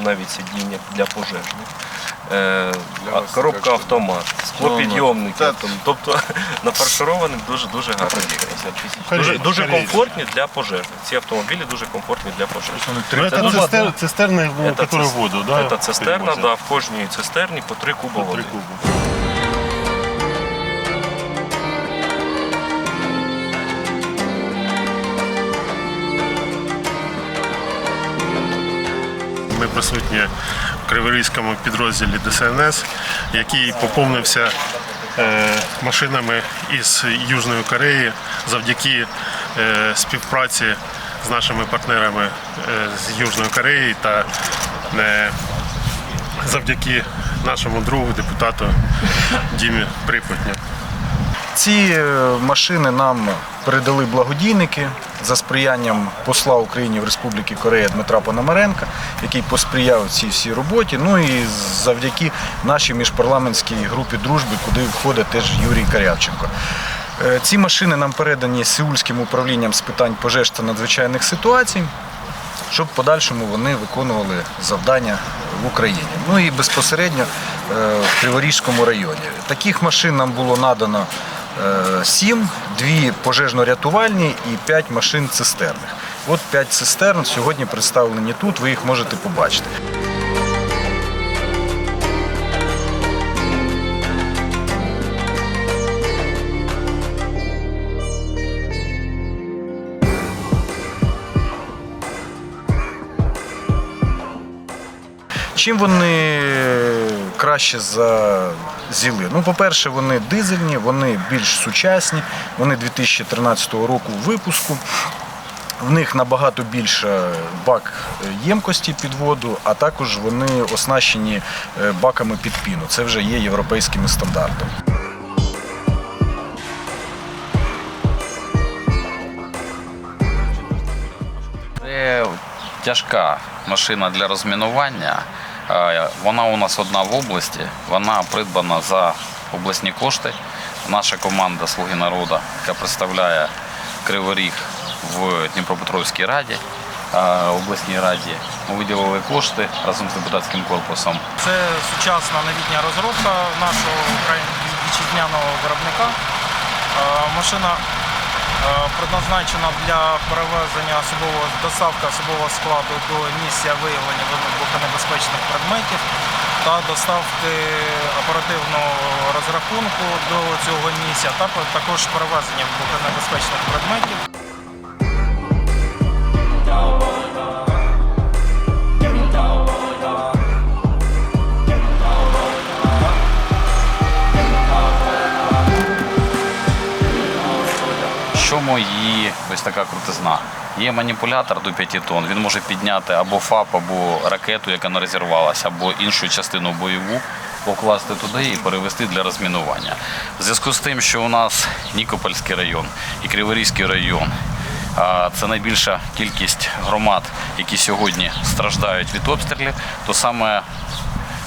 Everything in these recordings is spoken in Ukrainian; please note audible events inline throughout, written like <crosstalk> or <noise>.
підігрівом навіть сидіння для пожежних. Е, Для а вас коробка така автомат, склопідйомники. Це- там, Тобто <laughs> нафаршированих дуже дуже гарно. Дуже, дуже комфортні для пожежних. Ці автомобілі дуже комфортні для пожежних. Ну, это дуже- цистер, цистерны, ну, Это которые цис- воду, да? Це цистерна, перевозят? да, в кожній цистерні по 3 куба По води. три куба. Ми присутні в Криворізькому підрозділі ДСНС, який поповнився е, машинами із Южної Кореї завдяки е, співпраці з нашими партнерами е, з Южної Кореї та завдяки нашому другу, депутату Дімі Припутню. Ці е, машини нам передали благодійники за сприянням посла України в Республіки Корея Дмитра Пономаренка, який посприяв цій всій роботі. Ну і завдяки нашій міжпарламентській групі дружби, куди входить теж Юрій Карявченко. Е, Ці машини нам передані Сеульським управлінням з питань пожеж та надзвичайних ситуацій щоб в подальшому вони виконували завдання в Україні. Ну і безпосередньо е, в Криворізькому районі. Таких машин нам було надано сім, дві пожежно-рятувальні і п'ять машин цистерних. От п'ять цистерн сьогодні представлені тут, ви їх можете побачити. Чим вони краще за зіли? Ну, по-перше, вони дизельні, вони більш сучасні, вони 2013 року випуску. В них набагато більше бак ємкості під воду, а також вони оснащені е, баками під піну. Це вже є європейськими стандартами. Це тяжка машина для розмінування. Вона у нас одна в області, вона придбана за обласні кошти. Наша команда Слуги народу, яка представляє Криворіг в Дніпропетровській раді, обласній раді, ми виділили кошти разом з депутатським корпусом. Це сучасна новітня розробка нашого вітчизняного виробника. Машина предназначена для перевезення особового доставки особового складу до місця виявлення вибухонебезпечних предметів та доставки оперативного розрахунку до цього місця, та також перевезення вибухонебезпечних предметів. Чому її ось така крутизна? Є маніпулятор до 5 тонн, він може підняти або ФАП, або ракету, яка не розірвалася, або іншу частину бойову, покласти туди і перевести для розмінування. В зв'язку з тим, що у нас Нікопольський район і Криворізький район. Це найбільша кількість громад, які сьогодні страждають від обстрілів, то саме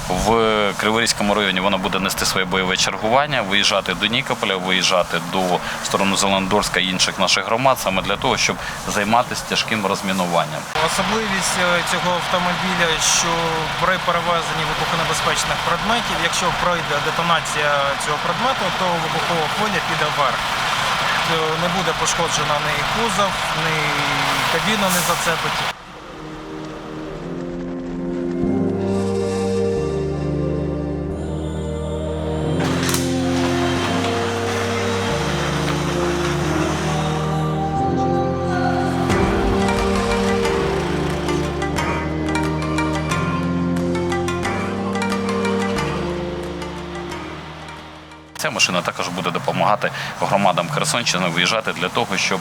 в Криворізькому районі вона буде нести своє бойове чергування, виїжджати до Нікополя, виїжджати до сторони Зеландорська і інших наших громад, саме для того, щоб займатися тяжким розмінуванням. Особливість е, цього автомобіля, що при перевезенні вибухонебезпечних предметів, якщо пройде детонація цього предмету, то вибухова хвиля піде вверх. Е, Не буде пошкоджена ні кузов, ні кабіну не зацепить. Ця машина також буде допомагати громадам Херсонщини виїжджати для того, щоб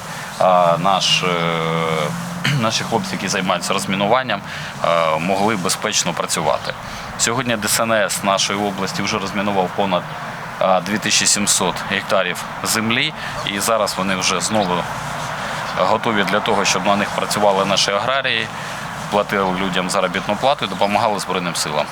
наш, е, <clears throat> наші хлопці, які займаються розмінуванням, е, могли безпечно працювати. Сьогодні ДСНС нашої області вже розмінував понад 2700 гектарів землі, і зараз вони вже знову готові для того, щоб на них працювали наші аграрії, платили людям заробітну плату і допомагали Збройним силам.